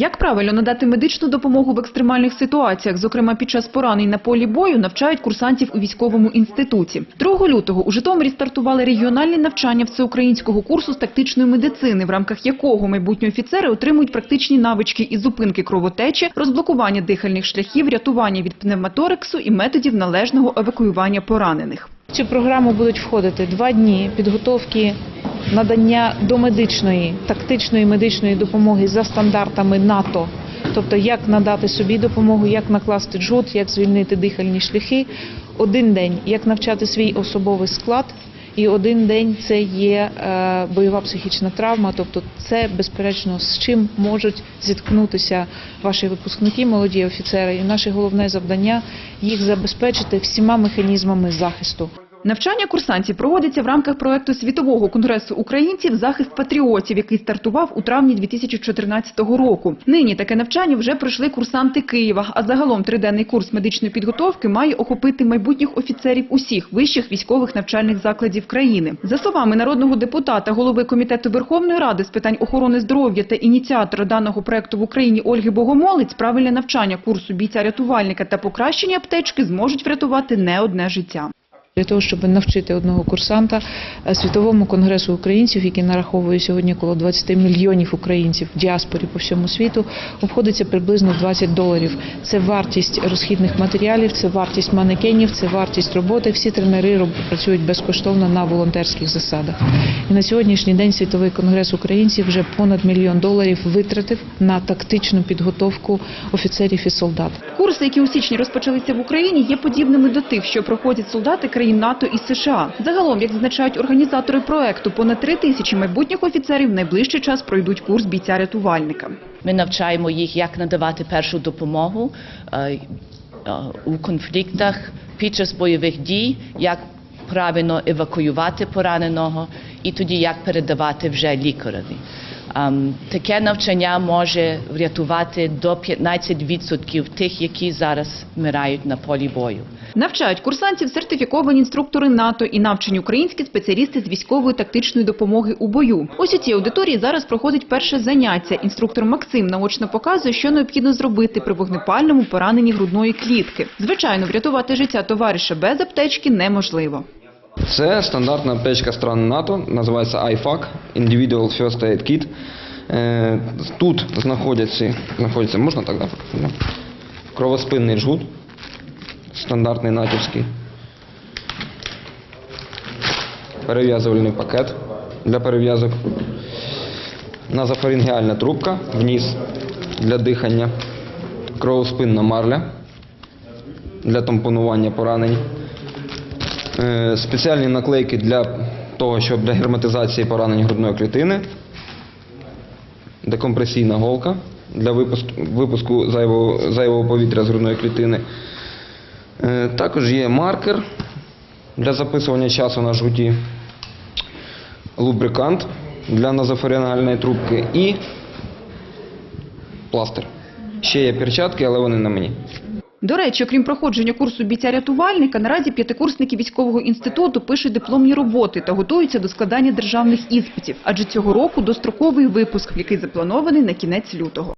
Як правильно надати медичну допомогу в екстремальних ситуаціях, зокрема під час поранень на полі бою, навчають курсантів у військовому інституті. 2 лютого у Житомирі стартували регіональні навчання всеукраїнського курсу з тактичної медицини, в рамках якого майбутні офіцери отримують практичні навички із зупинки кровотечі, розблокування дихальних шляхів, рятування від пневмоторексу і методів належного евакуювання поранених. В цю програму будуть входити два дні підготовки надання домедичної, тактичної медичної допомоги за стандартами НАТО. Тобто, як надати собі допомогу, як накласти джут, як звільнити дихальні шляхи. Один день, як навчати свій особовий склад, і один день це є е, бойова психічна травма. Тобто, це безперечно з чим можуть зіткнутися ваші випускники, молоді офіцери. І наше головне завдання їх забезпечити всіма механізмами захисту. Навчання курсантів проводяться в рамках проекту Світового конгресу українців «Захист патріотів», який стартував у травні 2014 року. Нині таке навчання вже пройшли курсанти Києва, а загалом триденний курс медичної підготовки має охопити майбутніх офіцерів усіх вищих військових навчальних закладів країни. За словами народного депутата, голови комітету Верховної Ради з питань охорони здоров'я та ініціатора даного проекту в Україні Ольги Богомолець, правильне навчання курсу бійця-рятувальника та покращення аптечки зможуть врятувати не одне життя. Для того, щоб навчити одного курсанта е, світовому конгресу українців, який нараховує сьогодні коло 20 мільйонів українців в діаспорі по всьому світу, обходиться приблизно 20 доларів. Це вартість розхідних матеріалів, це вартість манекенів, це вартість роботи. Всі тренери працюють безкоштовно на волонтерських засадах. І на сьогоднішній день світовий конгрес українців вже понад мільйон доларів витратив на тактичну підготовку офіцерів і солдат. Курси, які у січні розпочалися в Україні, є подібними до тих, що проходять солдати країн НАТО і США. Загалом, як зазначають організатори проекту, понад три тисячі майбутніх офіцерів в найближчий час пройдуть курс бійця-рятувальника. Ми навчаємо їх, як надавати першу допомогу е, е, у конфліктах під час бойових дій, як правильно евакуювати пораненого і тоді як передавати вже лікареві. Таке навчання може врятувати до 15% тих, які зараз вмирають на полі бою. Навчають курсантів сертифіковані інструктори НАТО і навчені українські спеціалісти з військової тактичної допомоги у бою. Ось у цій аудиторії зараз проходить перше заняття. Інструктор Максим наочно показує, що необхідно зробити при вогнепальному пораненні грудної клітки. Звичайно, врятувати життя товариша без аптечки неможливо. Це стандартна аптечка стран НАТО, називається IFAC – Individual First Aid Kit. Е, Тут знаходяться, знаходяться можна так? Да. кровоспинний жгут, стандартний натівський, перев'язувальний пакет для перев'язок, назофарингеальна трубка вниз для дихання, кровоспинна марля для тампонування поранень. Е, спеціальні наклейки для того, щоб для герметизації поранень грудної клітини, декомпресійна голка для випуску, зайвого, зайвого повітря з грудної клітини. Е, Також є маркер для записування часу на жгуті, лубрикант для назофарінгальної трубки і пластир. Ще є перчатки, але вони на мені. До речі, окрім проходження курсу бійця-рятувальника, наразі п'ятикурсники військового інституту пишуть дипломні роботи та готуються до складання державних іспитів. Адже цього року достроковий випуск, який запланований на кінець лютого.